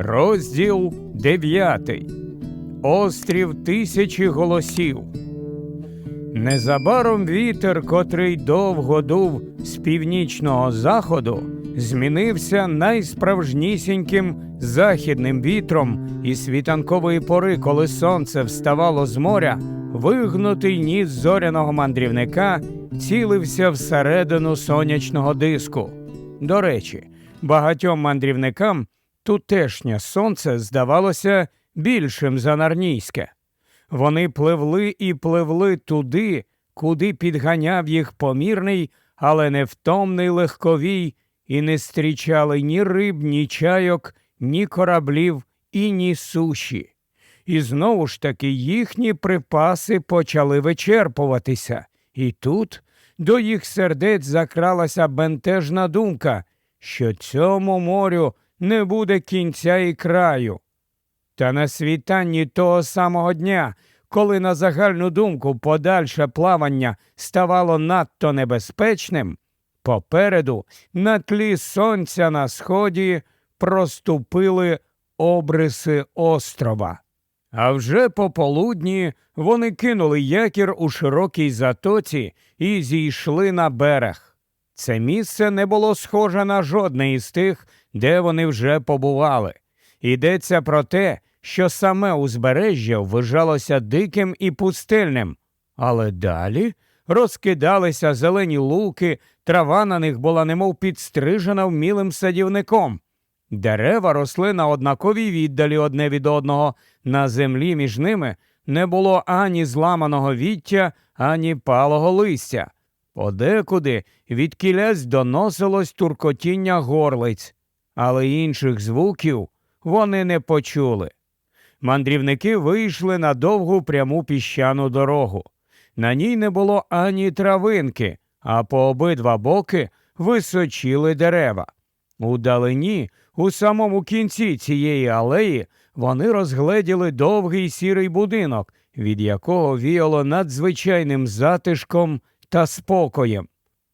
Розділ 9. Острів тисячі голосів. Незабаром вітер, котрий довго дув з північного заходу, змінився найсправжнісіньким західним вітром, і світанкової пори, коли сонце вставало з моря, вигнутий ніс зоряного мандрівника цілився всередину сонячного диску. До речі, багатьом мандрівникам тутешнє сонце здавалося більшим за нарнійське. Вони пливли і пливли туди, куди підганяв їх помірний, але невтомний легковій, і не зустрічали ні риб, ні чайок, ні кораблів і ні суші. І знову ж таки їхні припаси почали вичерпуватися, і тут до їх сердець закралася бентежна думка, що цьому морю не буде кінця і краю. Та на світанні того самого дня, коли на загальну думку подальше плавання ставало надто небезпечним, попереду на тлі сонця на сході проступили обриси острова. А вже пополудні вони кинули якір у широкій затоці і зійшли на берег. Це місце не було схоже на жодне із тих, де вони вже побували. Йдеться про те, що саме узбережжя вважалося диким і пустельним, але далі розкидалися зелені луки, трава на них була немов підстрижена вмілим садівником. Дерева росли на однаковій віддалі одне від одного. На землі між ними не було ані зламаного віття, ані палого листя. Подекуди від кілясь доносилось туркотіння горлиць, але інших звуків вони не почули. Мандрівники вийшли на довгу пряму піщану дорогу. На ній не було ані травинки, а по обидва боки височіли дерева. Удалині, у самому кінці цієї алеї, вони розгледіли довгий сірий будинок, від якого віяло надзвичайним затишком та спокоєм.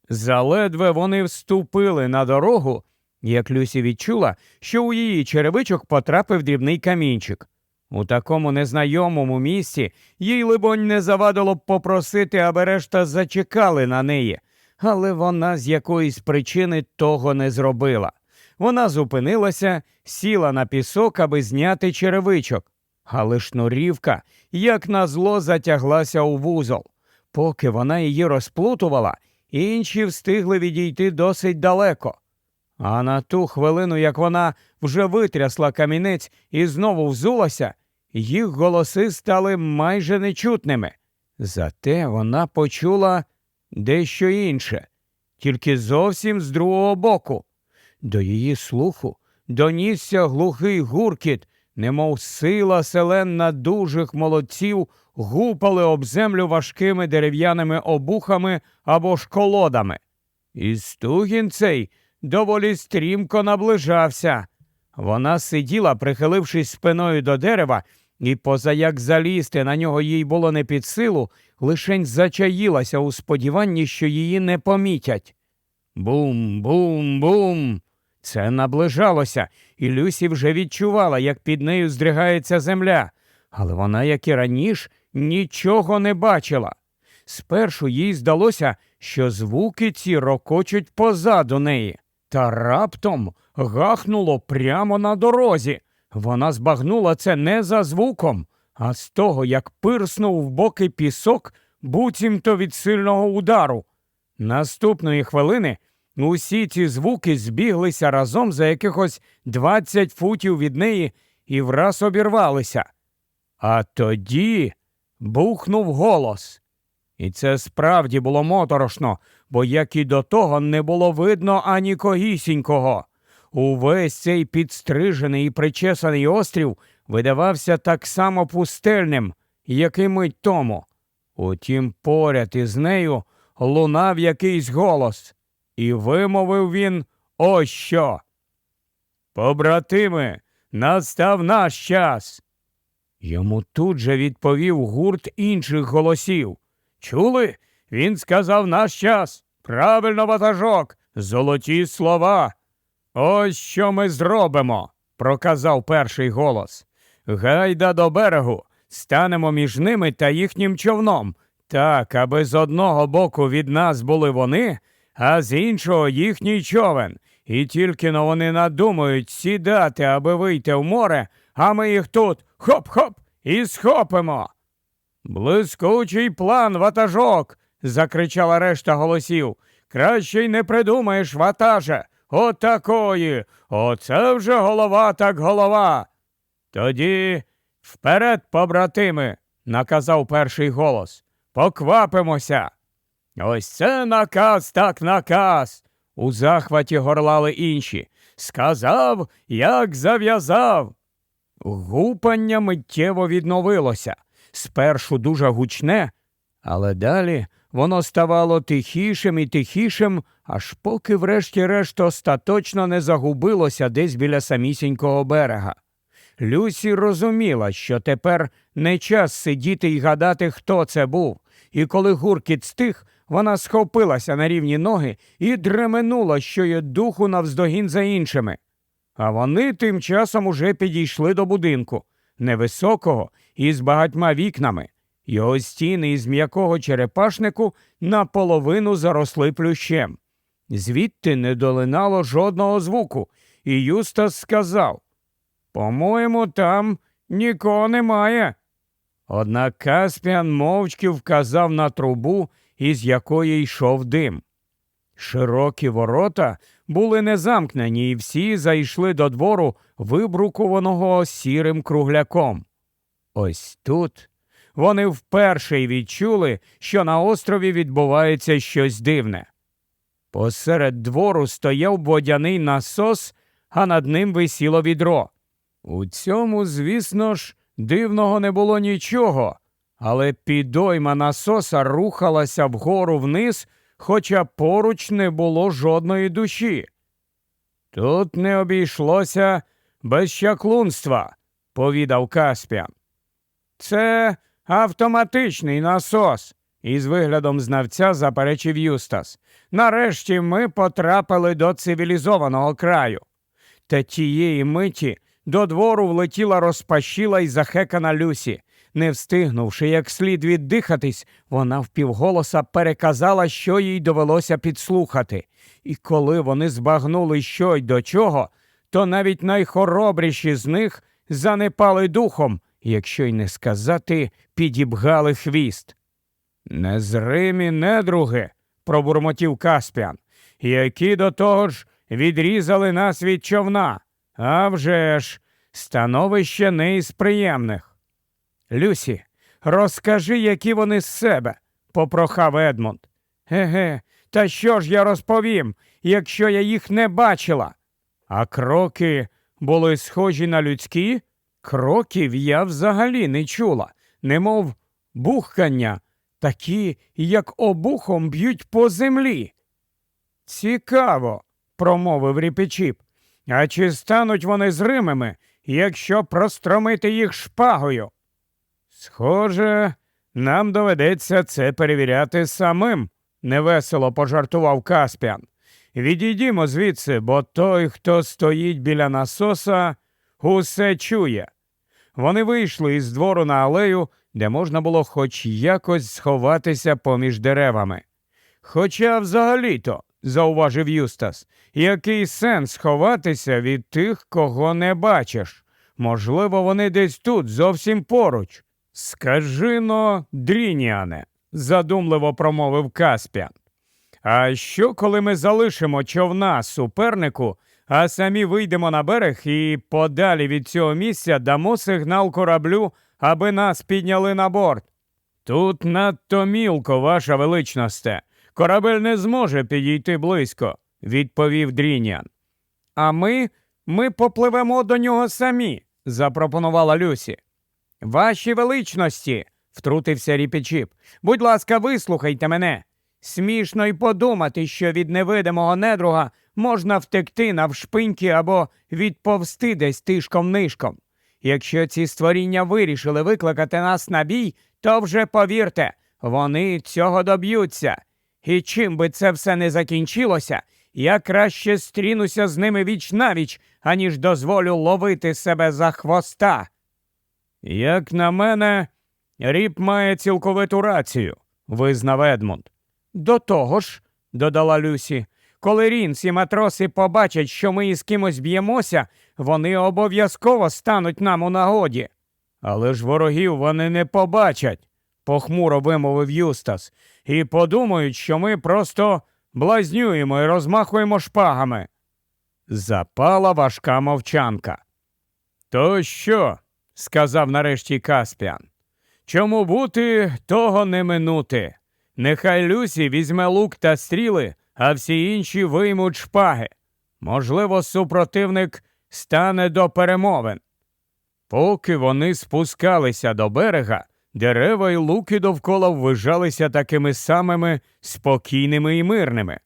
Заледве вони вступили на дорогу, як Люсі відчула, що у її черевичок потрапив дрібний камінчик. У такому незнайомому місці їй, либонь, не завадило б попросити, аби решта зачекали на неї, але вона з якоїсь причини того не зробила. Вона зупинилася, сіла на пісок, аби зняти черевичок. Але шнурівка, як назло, затяглася у вузол. Поки вона її розплутувала, інші встигли відійти досить далеко. А на ту хвилину, як вона вже витрясла камінець і знову взулася, їх голоси стали майже нечутними. Зате вона почула дещо інше, тільки зовсім з другого боку. До її слуху донісся глухий гуркіт, немов сила селенна дужих молодців гупали об землю важкими дерев'яними обухами або ж колодами. І стугін цей доволі стрімко наближався. Вона сиділа, прихилившись спиною до дерева, і, поза як залізти на нього їй було не під силу, лишень зачаїлася у сподіванні, що її не помітять. Бум, бум, бум. Це наближалося, і Люсі вже відчувала, як під нею здригається земля, але вона, як і раніше, нічого не бачила. Спершу їй здалося, що звуки ці рокочуть позаду неї, та раптом гахнуло прямо на дорозі. Вона збагнула це не за звуком, а з того, як пирснув в боки пісок, буцімто від сильного удару. Наступної хвилини усі ці звуки збіглися разом за якихось 20 футів від неї і враз обірвалися. А тоді бухнув голос. І це справді було моторошно, бо як і до того не було видно ані когісінького. Увесь цей підстрижений і причесаний острів видавався так само пустельним, як і мить тому. Утім, поряд із нею лунав якийсь голос, і вимовив він ось що. Побратими, настав наш час. Йому тут же відповів гурт інших голосів. Чули? Він сказав наш час. Правильно, ватажок, золоті слова. Ось що ми зробимо. проказав перший голос. Гайда до берегу, станемо між ними та їхнім човном, так, аби з одного боку від нас були вони, а з іншого їхній човен. І тільки но вони надумають сідати, аби вийти в море, а ми їх тут хоп-хоп і схопимо. Блискучий план, ватажок. Закричала решта голосів. Краще й не придумаєш, ватаже. Отакої. Оце вже голова так голова. Тоді вперед, побратими, наказав перший голос. Поквапимося. Ось це наказ так наказ. У захваті горлали інші. Сказав, як зав'язав. Гупання миттєво відновилося. Спершу дуже гучне, але далі воно ставало тихішим і тихішим, аж поки врешті-решт остаточно не загубилося десь біля самісінького берега. Люсі розуміла, що тепер не час сидіти і гадати, хто це був, і коли гуркіт стих, вона схопилася на рівні ноги і дременула, що є духу навздогін за іншими. А вони тим часом уже підійшли до будинку, невисокого і з багатьма вікнами. Його стіни із м'якого черепашнику наполовину заросли плющем. Звідти не долинало жодного звуку, і Юстас сказав По-моєму, там нікого немає. Однак Каспіан мовчки вказав на трубу, із якої йшов дим. Широкі ворота були не замкнені, і всі зайшли до двору, вибрукуваного сірим кругляком. Ось тут вони вперше й відчули, що на острові відбувається щось дивне. Посеред двору стояв водяний насос, а над ним висіло відро. У цьому, звісно ж, дивного не було нічого, але підойма насоса рухалася вгору вниз, хоча поруч не було жодної душі. Тут не обійшлося без чаклунства, повідав Каспіан. Це автоматичний насос, із виглядом знавця заперечив Юстас. Нарешті ми потрапили до цивілізованого краю. Та тієї миті до двору влетіла розпашіла й захекана Люсі. Не встигнувши як слід віддихатись, вона впівголоса переказала, що їй довелося підслухати. І коли вони збагнули, що й до чого, то навіть найхоробріші з них занепали духом, якщо й не сказати, підібгали хвіст. Незримі недруги, пробурмотів Каспіан, які до того ж відрізали нас від човна. А вже ж, становище не із приємних. Люсі, розкажи, які вони з себе, попрохав Едмунд. Еге, та що ж я розповім, якщо я їх не бачила? А кроки були схожі на людські? Кроків я взагалі не чула, немов бухкання, такі, як обухом б'ють по землі. Цікаво, промовив ріпічіп. А чи стануть вони зримими, якщо простромити їх шпагою? Схоже, нам доведеться це перевіряти самим, невесело пожартував Каспіан. Відійдімо звідси, бо той, хто стоїть біля насоса, усе чує. Вони вийшли із двору на алею, де можна було хоч якось сховатися поміж деревами. Хоча взагалі-то, зауважив Юстас, який сенс ховатися від тих, кого не бачиш? Можливо, вони десь тут, зовсім поруч. Скажи но, дрініане, задумливо промовив Каспіан. А що, коли ми залишимо човна супернику, а самі вийдемо на берег і подалі від цього місця дамо сигнал кораблю, аби нас підняли на борт? Тут надто мілко, ваша величносте. Корабель не зможе підійти близько, відповів Дрінян. А ми, ми попливемо до нього самі, запропонувала Люсі. Ваші величності, втрутився Ріпічіп. Будь ласка, вислухайте мене. Смішно й подумати, що від невидимого недруга можна втекти навшпиньки або відповсти десь тишком нишком. Якщо ці створіння вирішили викликати нас на бій, то вже повірте, вони цього доб'ються. І чим би це все не закінчилося, я краще стрінуся з ними віч навіч, аніж дозволю ловити себе за хвоста. Як на мене, ріп має цілковиту рацію, визнав Едмунд. До того ж, додала Люсі, коли Рінс і матроси побачать, що ми із кимось б'ємося, вони обов'язково стануть нам у нагоді. Але ж ворогів вони не побачать, похмуро вимовив Юстас, і подумають, що ми просто блазнюємо і розмахуємо шпагами. Запала важка мовчанка. То що? сказав нарешті Каспіан. Чому бути, того не минути. Нехай Люсі візьме лук та стріли, а всі інші виймуть шпаги. Можливо, супротивник стане до перемовин. Поки вони спускалися до берега, дерева й луки довкола ввижалися такими самими спокійними і мирними.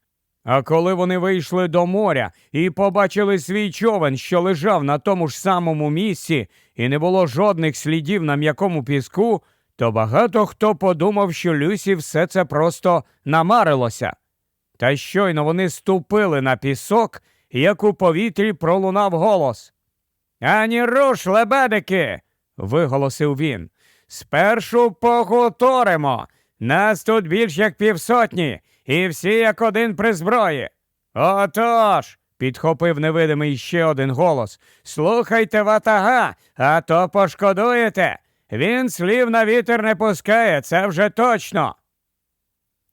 А коли вони вийшли до моря і побачили свій човен, що лежав на тому ж самому місці, і не було жодних слідів на м'якому піску, то багато хто подумав, що Люсі все це просто намарилося. Та щойно вони ступили на пісок, як у повітрі пролунав голос. Ані руш, лебедики. виголосив він. Спершу погуторимо. Нас тут більш як півсотні, і всі як один при зброї. Отож, підхопив невидимий ще один голос. Слухайте ватага, а то пошкодуєте. Він слів на вітер не пускає, це вже точно.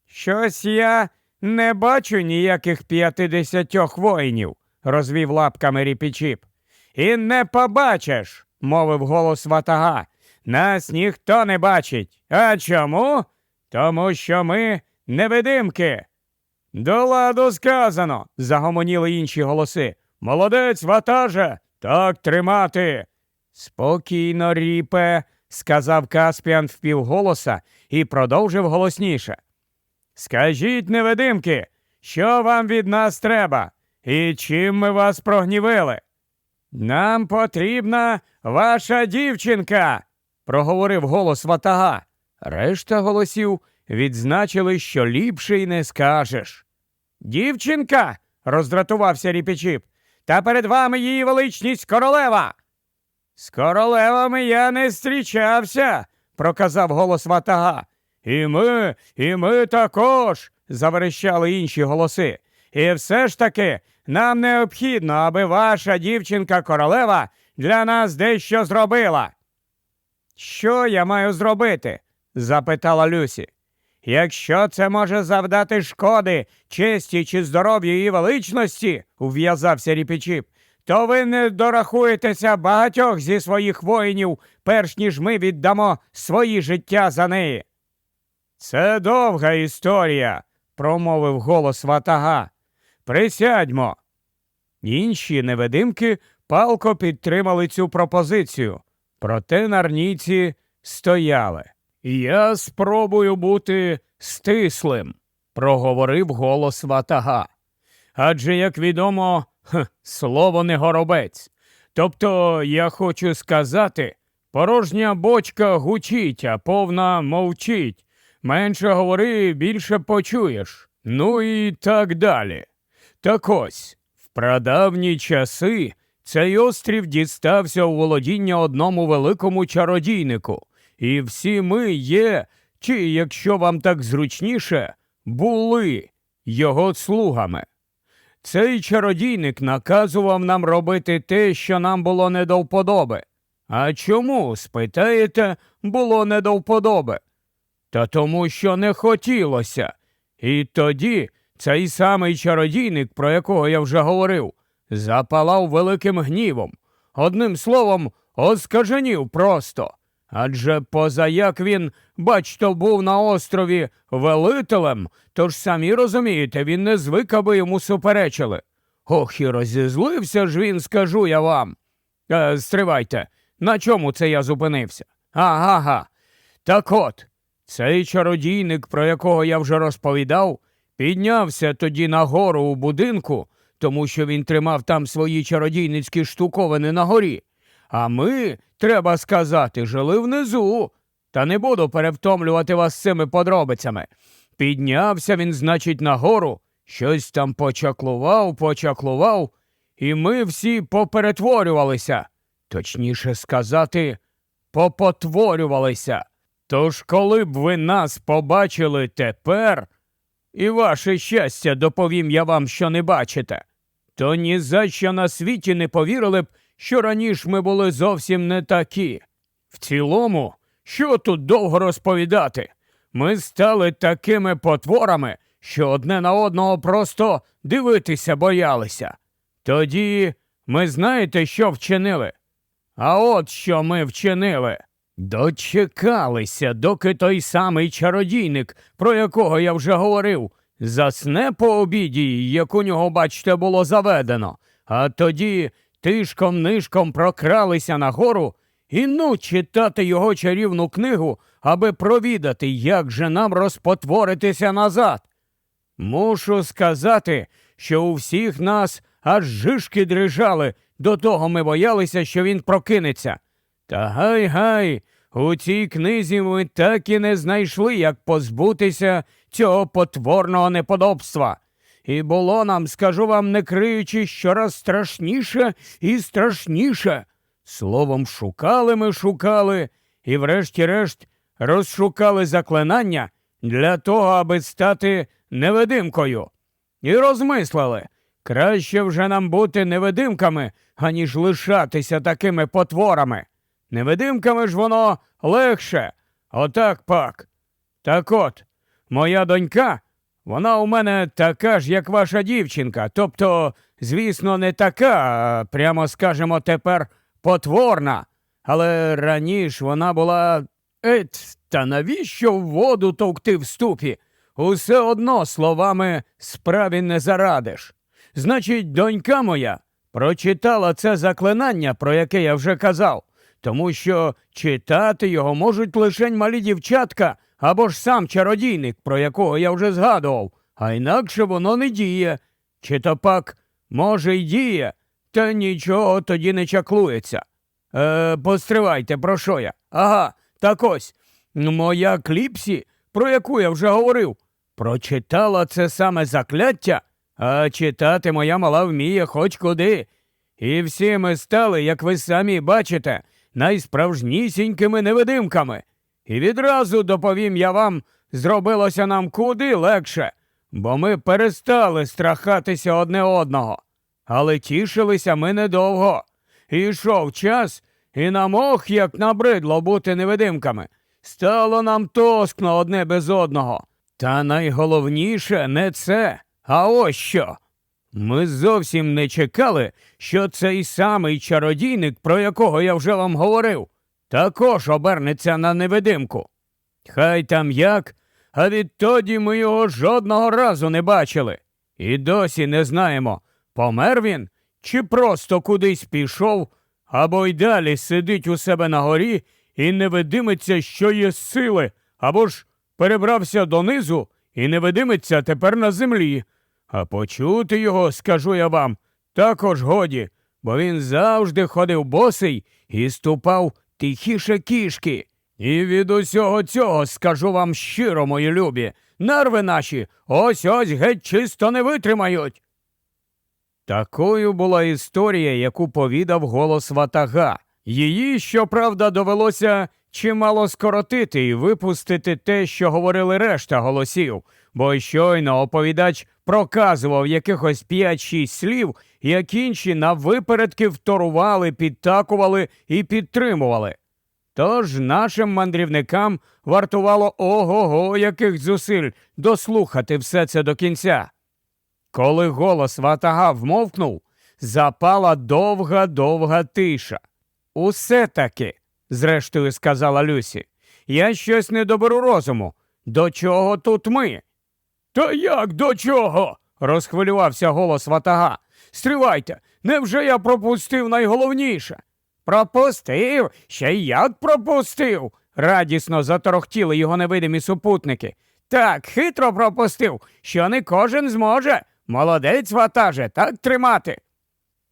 Щось я не бачу ніяких п'ятидесятьох воїнів, розвів лапками ріпічіп. І не побачиш, мовив голос ватага. Нас ніхто не бачить. А чому? Тому що ми невидимки. До ладу сказано, загомоніли інші голоси. Молодець, ватаже, так тримати. Спокійно, ріпе, сказав Каспіан впівголоса і продовжив голосніше. Скажіть, невидимки, що вам від нас треба, і чим ми вас прогнівили? Нам потрібна ваша дівчинка, проговорив голос ватага. Решта голосів відзначили, що ліпше й не скажеш. Дівчинка. роздратувався ріпічіп. Та перед вами її величність королева. З королевами я не зустрічався, проказав голос ватага. І ми, і ми також, заверещали інші голоси. І все ж таки нам необхідно, аби ваша дівчинка королева для нас дещо зробила. Що я маю зробити? запитала Люсі. Якщо це може завдати шкоди честі чи здоров'ю її величності, ув'язався ріпічіп, то ви не дорахуєтеся багатьох зі своїх воїнів, перш ніж ми віддамо свої життя за неї. Це довга історія, промовив голос ватага. Присядьмо. Інші невидимки палко підтримали цю пропозицію, проте нарнійці стояли. Я спробую бути стислим, проговорив голос ватага. Адже, як відомо, слово не горобець. Тобто, я хочу сказати, порожня бочка гучить, а повна мовчить. Менше говори, більше почуєш. Ну і так далі. Так ось, в прадавні часи цей острів дістався у володіння одному великому чародійнику, і всі ми є, чи, якщо вам так зручніше, були його слугами. Цей чародійник наказував нам робити те, що нам було не до вподоби. А чому, спитаєте, було не до вподоби? Та тому, що не хотілося. І тоді цей самий чародійник, про якого я вже говорив, запалав великим гнівом. Одним словом, оскаженів просто. Адже позаяк він, бачто, був на острові велителем, тож самі розумієте, він не звик, аби йому суперечили. Ох, і розізлився ж він, скажу я вам. Е, стривайте, на чому це я зупинився? Ага. га Так от, цей чародійник, про якого я вже розповідав, піднявся тоді нагору у будинку, тому що він тримав там свої чародійницькі штуковини на горі. А ми, треба сказати, жили внизу. Та не буду перевтомлювати вас цими подробицями. Піднявся він, значить, нагору щось там почаклував, почаклував, і ми всі поперетворювалися, точніше сказати, попотворювалися. Тож, коли б ви нас побачили тепер, і ваше щастя, доповім я вам, що не бачите, то ні за що на світі не повірили б, що раніше ми були зовсім не такі. В цілому, що тут довго розповідати? Ми стали такими потворами, що одне на одного просто дивитися боялися. Тоді ми знаєте, що вчинили? А от що ми вчинили. Дочекалися, доки той самий чародійник, про якого я вже говорив, засне по обіді, як у нього, бачте, було заведено, а тоді тишком нишком прокралися нагору і ну читати його чарівну книгу, аби провідати, як же нам розпотворитися назад. Мушу сказати, що у всіх нас аж жишки дрижали, до того ми боялися, що він прокинеться. Та гай гай, у цій книзі ми так і не знайшли, як позбутися цього потворного неподобства. І було нам, скажу вам, не криючи, щораз страшніше і страшніше. Словом, шукали ми шукали, і врешті-решт розшукали заклинання для того, аби стати невидимкою. І розмислили, краще вже нам бути невидимками, аніж лишатися такими потворами. Невидимками ж воно легше. Отак пак. Так от, моя донька, вона у мене така ж, як ваша дівчинка. Тобто, звісно, не така, прямо скажемо тепер потворна. Але раніше вона була. Ет, та навіщо в воду товкти в ступі? Усе одно словами справі не зарадиш. Значить, донька моя прочитала це заклинання, про яке я вже казав, тому що читати його можуть лише малі дівчатка або ж сам чародійник, про якого я вже згадував, а інакше воно не діє. Чи то пак, може, й діє, та нічого тоді не чаклується. Е, постривайте, про що я? Ага, так ось. Моя кліпсі, про яку я вже говорив, прочитала це саме закляття, а читати моя мала вміє хоч куди. І всі ми стали, як ви самі бачите, найсправжнісінькими невидимками. І відразу доповім я вам, зробилося нам куди легше, бо ми перестали страхатися одне одного. Але тішилися ми недовго. Ішов час, і нам ох, як набридло бути невидимками. Стало нам тоскно одне без одного. Та найголовніше не це, а ось що. Ми зовсім не чекали, що цей самий чародійник, про якого я вже вам говорив, також обернеться на невидимку. Хай там як, а відтоді ми його жодного разу не бачили. І досі не знаємо, помер він чи просто кудись пішов, або й далі сидить у себе на горі і не видиметься, що є сили, або ж перебрався донизу і не видиметься тепер на землі. А почути його, скажу я вам, також годі, бо він завжди ходив босий і ступав тихіше кішки. І від усього цього скажу вам щиро, мої любі, нерви наші ось ось геть чисто не витримають. Такою була історія, яку повідав голос ватага. Її, щоправда, довелося чимало скоротити і випустити те, що говорили решта голосів, бо щойно оповідач проказував якихось 5-6 слів, як інші на випередки вторували, підтакували і підтримували. Тож нашим мандрівникам вартувало ого-го яких зусиль дослухати все це до кінця. Коли голос ватага вмовкнув, запала довга довга тиша. Усе таки, зрештою сказала Люсі, я щось не доберу розуму. До чого тут ми? Та як до чого? розхвилювався голос ватага. Стривайте, невже я пропустив найголовніше? Пропустив? Ще й як пропустив? радісно заторохтіли його невидимі супутники. Так, хитро пропустив, що не кожен зможе. Молодець ватаже, так тримати.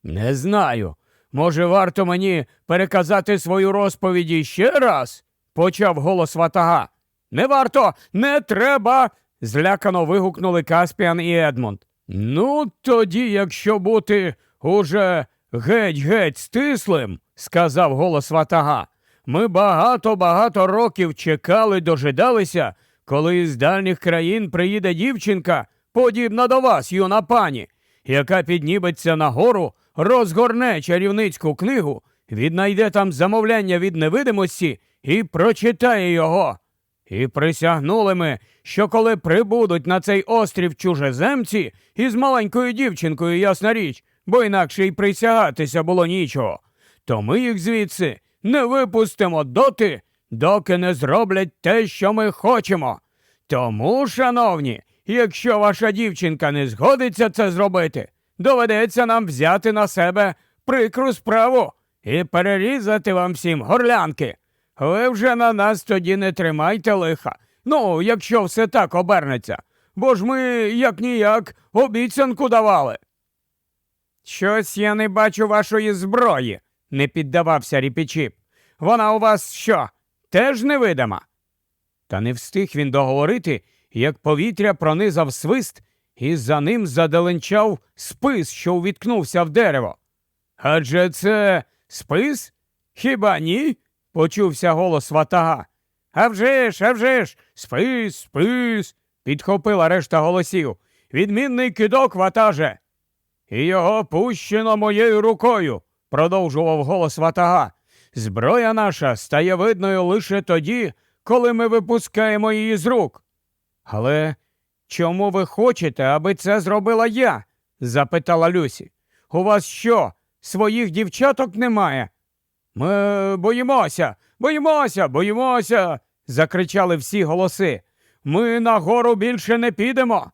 Не знаю. Може, варто мені переказати свою розповіді ще раз? почав голос ватага. Не варто, не треба. Злякано вигукнули Каспіан і Едмунд. Ну, тоді, якщо бути уже геть-геть стислим, сказав голос ватага. Ми багато-багато років чекали, дожидалися, коли з дальніх країн приїде дівчинка, подібна до вас, юна пані, яка підніметься нагору, розгорне чарівницьку книгу, віднайде там замовляння від невидимості і прочитає його. І присягнули ми, що коли прибудуть на цей острів чужеземці із маленькою дівчинкою, ясна річ, бо інакше й присягатися було нічого, то ми їх звідси не випустимо доти, доки не зроблять те, що ми хочемо. Тому, шановні, якщо ваша дівчинка не згодиться це зробити, доведеться нам взяти на себе прикру справу і перерізати вам всім горлянки. Ви вже на нас тоді не тримайте лиха. Ну, якщо все так обернеться, бо ж ми, як ніяк, обіцянку давали. Щось я не бачу вашої зброї, не піддавався ріпічіп. Вона у вас що? Теж невидима? Та не встиг він договорити, як повітря пронизав свист, і за ним задаленчав спис, що увіткнувся в дерево. Адже це спис? Хіба ні? Почувся голос ватага. «А вже ж, спис, спис, підхопила решта голосів. Відмінний кидок ватаже. І його пущено моєю рукою, продовжував голос ватага. Зброя наша стає видною лише тоді, коли ми випускаємо її з рук. Але чому ви хочете, аби це зробила я? запитала Люсі. У вас що, своїх дівчаток немає? Ми боїмося, боїмося, боїмося. закричали всі голоси. Ми на гору більше не підемо.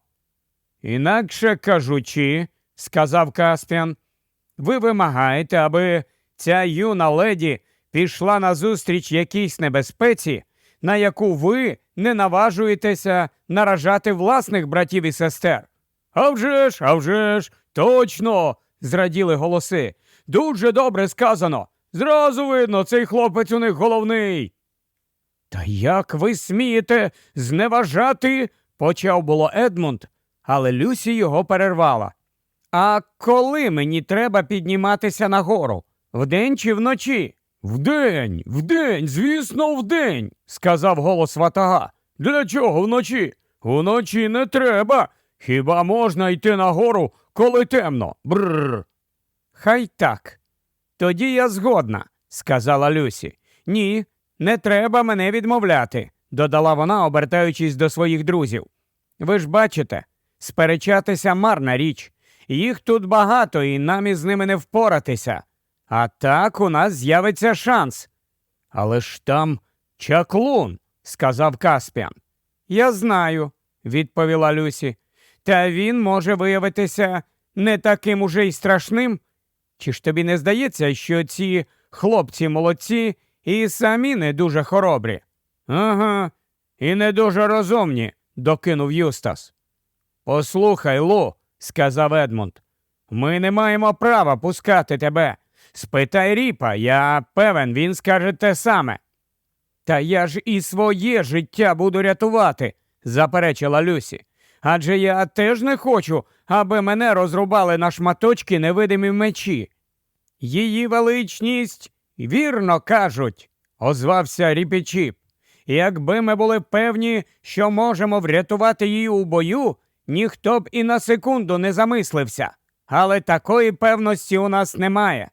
Інакше кажучи, сказав Каспіан, ви вимагаєте, аби ця юна леді пішла назустріч якійсь небезпеці, на яку ви не наважуєтеся наражати власних братів і сестер. «А вже ж, а вже ж, точно. зраділи голоси. Дуже добре сказано. Зразу видно, цей хлопець у них головний. Та як ви смієте зневажати? почав було Едмунд, але Люсі його перервала. А коли мені треба підніматися нагору? Вдень чи вночі? Вдень, вдень, звісно, вдень, сказав голос ватага. Для чого вночі? Вночі не треба. Хіба можна йти нагору, коли темно? Бррр. Хай так. Тоді я згодна, сказала Люсі. Ні, не треба мене відмовляти, додала вона, обертаючись до своїх друзів. Ви ж бачите, сперечатися марна річ. Їх тут багато, і нам із ними не впоратися. А так у нас з'явиться шанс. Але ж там чаклун, сказав Каспіан. Я знаю, відповіла Люсі. Та він може виявитися не таким уже й страшним. Чи ж тобі не здається, що ці хлопці молодці і самі не дуже хоробрі? Ага, і не дуже розумні, докинув Юстас. Послухай, Лу, сказав Едмунд, ми не маємо права пускати тебе. Спитай ріпа, я певен, він скаже те саме. Та я ж і своє життя буду рятувати, заперечила Люсі. Адже я теж не хочу, аби мене розрубали на шматочки невидимі мечі. Її величність, вірно кажуть, озвався Ріпічіп. Якби ми були певні, що можемо врятувати її у бою, ніхто б і на секунду не замислився. Але такої певності у нас немає.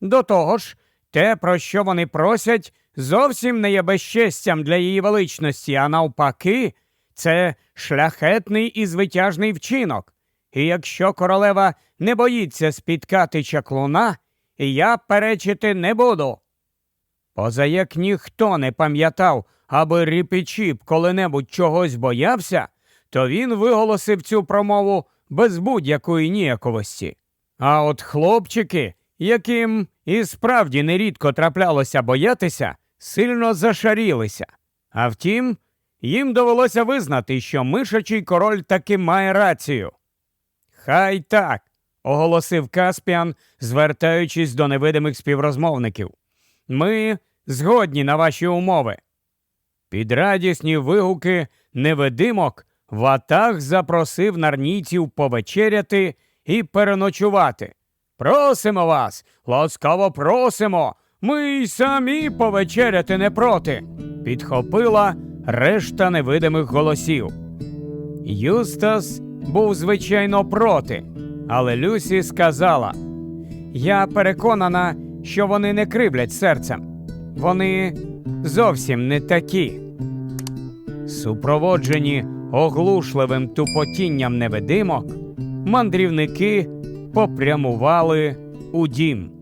До того ж, те, про що вони просять, зовсім не є безчестям для її величності, а навпаки, це шляхетний і звитяжний вчинок. І якщо королева не боїться спіткати чаклуна, я перечити не буду. Поза як ніхто не пам'ятав, аби Ріпічіп коли-небудь чогось боявся, то він виголосив цю промову без будь-якої ніяковості. А от хлопчики, яким і справді нерідко траплялося боятися, сильно зашарілися. А втім, їм довелося визнати, що мишачий король таки має рацію. Хай так, оголосив Каспіан, звертаючись до невидимих співрозмовників. Ми згодні на ваші умови. Під радісні вигуки невидимок Ватаг запросив нарнійців повечеряти і переночувати. Просимо вас, ласкаво просимо. Ми й самі повечеряти не проти. Підхопила решта невидимих голосів. Юстас був звичайно проти, але Люсі сказала: Я переконана, що вони не кривлять серцем. Вони зовсім не такі. Супроводжені оглушливим тупотінням невидимок, мандрівники попрямували у дім.